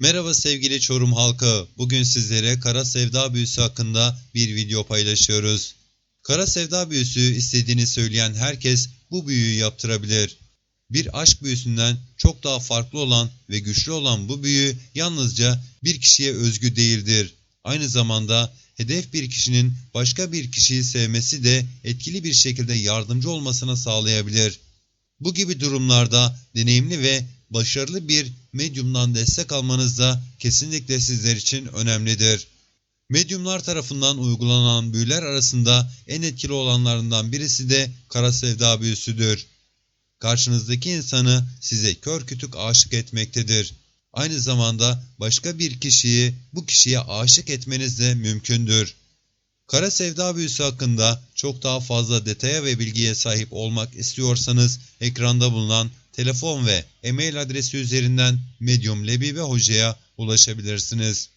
Merhaba sevgili Çorum halkı. Bugün sizlere kara sevda büyüsü hakkında bir video paylaşıyoruz. Kara sevda büyüsü istediğini söyleyen herkes bu büyüyü yaptırabilir. Bir aşk büyüsünden çok daha farklı olan ve güçlü olan bu büyü yalnızca bir kişiye özgü değildir. Aynı zamanda hedef bir kişinin başka bir kişiyi sevmesi de etkili bir şekilde yardımcı olmasına sağlayabilir. Bu gibi durumlarda deneyimli ve başarılı bir medyumdan destek almanız da kesinlikle sizler için önemlidir. Medyumlar tarafından uygulanan büyüler arasında en etkili olanlarından birisi de kara sevda büyüsüdür. Karşınızdaki insanı size kör kütük aşık etmektedir. Aynı zamanda başka bir kişiyi bu kişiye aşık etmeniz de mümkündür. Kara sevda büyüsü hakkında çok daha fazla detaya ve bilgiye sahip olmak istiyorsanız ekranda bulunan telefon ve e-mail adresi üzerinden Medium Lebibe Hoca'ya ulaşabilirsiniz.